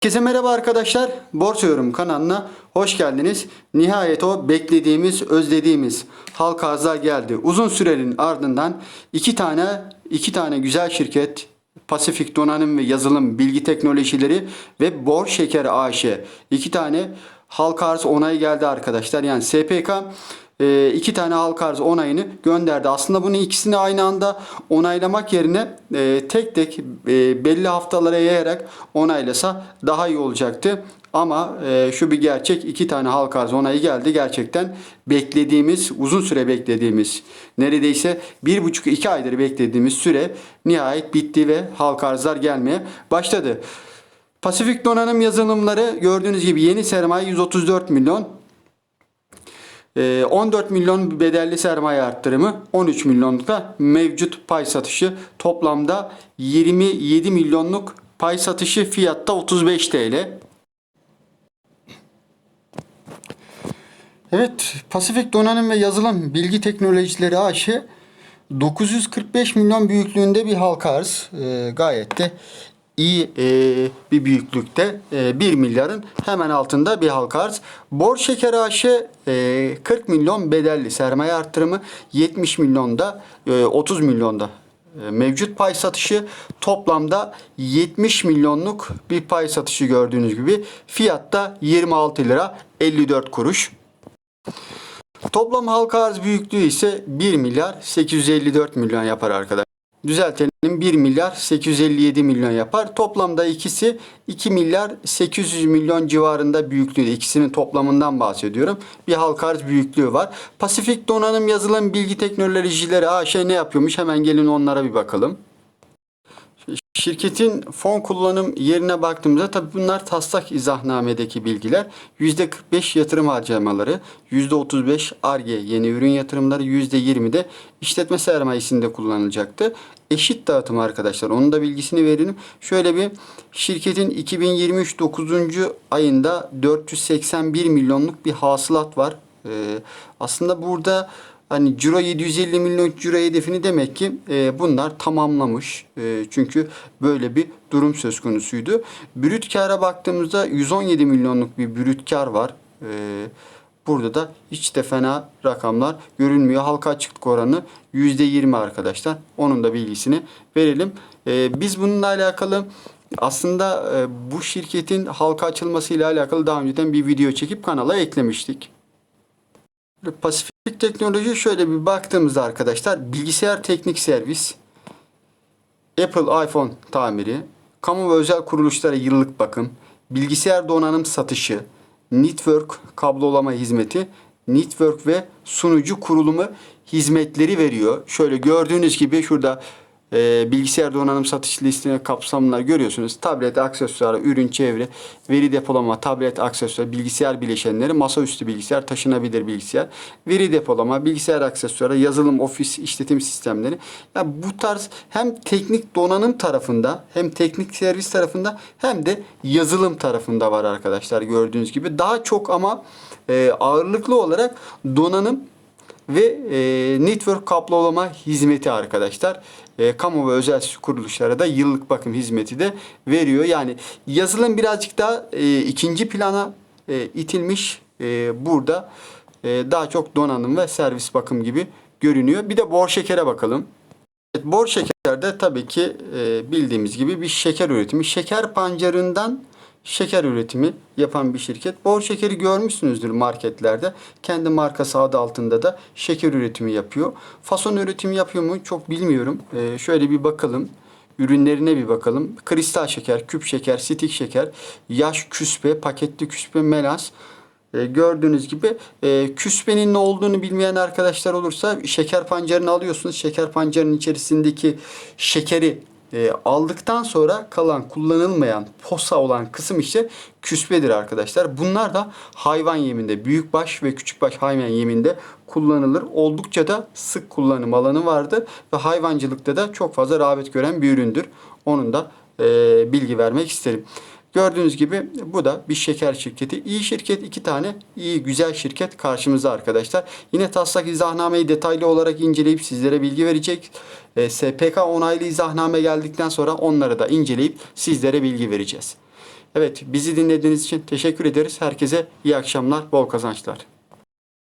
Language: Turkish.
Herkese merhaba arkadaşlar. Borsa Yorum kanalına hoş geldiniz. Nihayet o beklediğimiz, özlediğimiz halka arzlar geldi. Uzun sürenin ardından iki tane iki tane güzel şirket Pasifik Donanım ve Yazılım Bilgi Teknolojileri ve Bor Şeker AŞ iki tane halka arz onayı geldi arkadaşlar. Yani SPK e, iki tane halka arz onayını gönderdi. Aslında bunu ikisini aynı anda onaylamak yerine e, tek tek e, belli haftalara yayarak onaylasa daha iyi olacaktı. Ama e, şu bir gerçek iki tane halka arz onayı geldi. Gerçekten beklediğimiz, uzun süre beklediğimiz, neredeyse bir buçuk iki aydır beklediğimiz süre nihayet bitti ve halka arzlar gelmeye başladı. Pasifik donanım yazılımları gördüğünüz gibi yeni sermaye 134 milyon. Ee, 14 milyon bedelli sermaye arttırımı, 13 milyonluk da mevcut pay satışı. Toplamda 27 milyonluk pay satışı fiyatta 35 TL. Evet, Pasifik Donanım ve Yazılım Bilgi Teknolojileri AŞ 945 milyon büyüklüğünde bir halka arz. Ee, gayet de iyi e, bir büyüklükte. E, 1 milyarın hemen altında bir halka arz. Bor Şeker AŞ e, 40 milyon bedelli sermaye arttırımı 70 milyonda e, 30 milyonda e, mevcut pay satışı toplamda 70 milyonluk bir pay satışı gördüğünüz gibi fiyatta 26 lira 54 kuruş. Toplam halka arz büyüklüğü ise 1 milyar 854 milyon yapar arkadaşlar. Düzeltelim 1 milyar 857 milyon yapar. Toplamda ikisi 2 milyar 800 milyon civarında büyüklüğü. İkisinin toplamından bahsediyorum. Bir halka arz büyüklüğü var. Pasifik Donanım Yazılım Bilgi Teknolojileri AŞ ne yapıyormuş? Hemen gelin onlara bir bakalım. Şirketin fon kullanım yerine baktığımızda tabii bunlar taslak izahnamedeki bilgiler. %45 yatırım harcamaları, %35 ARGE yeni ürün yatırımları, %20 de işletme sermayesinde kullanılacaktı. Eşit dağıtım arkadaşlar. Onun da bilgisini verelim. Şöyle bir şirketin 2023 9. ayında 481 milyonluk bir hasılat var. Ee, aslında burada Hani ciro 750 milyon ciro hedefini demek ki e, bunlar tamamlamış. E, çünkü böyle bir durum söz konusuydu. Brüt kâra baktığımızda 117 milyonluk bir brüt kar var. E, burada da hiç de fena rakamlar görünmüyor. Halka açıklık oranı %20 arkadaşlar. Onun da bilgisini verelim. E, biz bununla alakalı aslında e, bu şirketin halka açılmasıyla alakalı daha önceden bir video çekip kanala eklemiştik. Pasifik Teknoloji şöyle bir baktığımızda arkadaşlar bilgisayar teknik servis, Apple iPhone tamiri, kamu ve özel kuruluşlara yıllık bakım, bilgisayar donanım satışı, network kablolama hizmeti, network ve sunucu kurulumu hizmetleri veriyor. Şöyle gördüğünüz gibi şurada e, bilgisayar donanım satış listine kapsamlar görüyorsunuz. Tablet, aksesuarı, ürün, çevre, veri depolama, tablet, aksesuarı, bilgisayar bileşenleri, masaüstü bilgisayar, taşınabilir bilgisayar, veri depolama, bilgisayar aksesuarı, yazılım, ofis, işletim sistemleri. Yani bu tarz hem teknik donanım tarafında hem teknik servis tarafında hem de yazılım tarafında var arkadaşlar gördüğünüz gibi. Daha çok ama e, ağırlıklı olarak donanım ve e, network kablolama hizmeti arkadaşlar. E, kamu ve özel kuruluşlara da yıllık bakım hizmeti de veriyor. Yani yazılım birazcık daha e, ikinci plana e, itilmiş. E, burada e, daha çok donanım ve servis bakım gibi görünüyor. Bir de bor şekere bakalım. Evet, bor şekerde tabii ki e, bildiğimiz gibi bir şeker üretimi. Şeker pancarından şeker üretimi yapan bir şirket. Bor şekeri görmüşsünüzdür marketlerde. Kendi markası adı altında da şeker üretimi yapıyor. Fason üretimi yapıyor mu çok bilmiyorum. Ee, şöyle bir bakalım. Ürünlerine bir bakalım. Kristal şeker, küp şeker, stik şeker, yaş küspe, paketli küspe, melas. Ee, gördüğünüz gibi e, küspenin ne olduğunu bilmeyen arkadaşlar olursa şeker pancarını alıyorsunuz. Şeker pancarının içerisindeki şekeri e, aldıktan sonra kalan kullanılmayan posa olan kısım işte küspedir arkadaşlar. Bunlar da hayvan yeminde büyükbaş ve küçükbaş hayvan yeminde kullanılır. Oldukça da sık kullanım alanı vardır ve hayvancılıkta da çok fazla rağbet gören bir üründür. Onun da e, bilgi vermek isterim. Gördüğünüz gibi bu da bir şeker şirketi. İyi şirket iki tane iyi güzel şirket karşımızda arkadaşlar. Yine taslak izahnameyi detaylı olarak inceleyip sizlere bilgi verecek. E, SPK onaylı izahname geldikten sonra onları da inceleyip sizlere bilgi vereceğiz. Evet bizi dinlediğiniz için teşekkür ederiz. Herkese iyi akşamlar, bol kazançlar.